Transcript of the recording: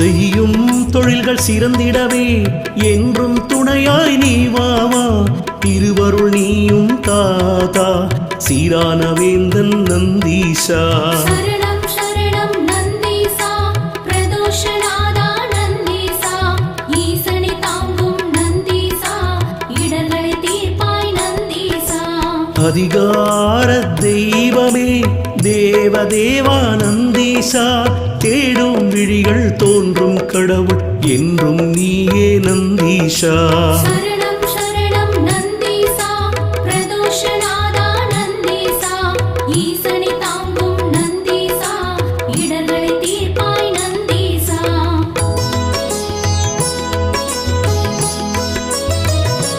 வழிகள் சிறந்திடவே. என்றும் துணையாய் நீ வாவா திருவருள் நீயும் தாதா. சீரான வேந்தன் நந்தீஷா அதிகார தெய்வமே தேவ தேவா தேடும் விழிகள் தோன்றும் கடவுள் என்றும் நீயே நந்தீஷா.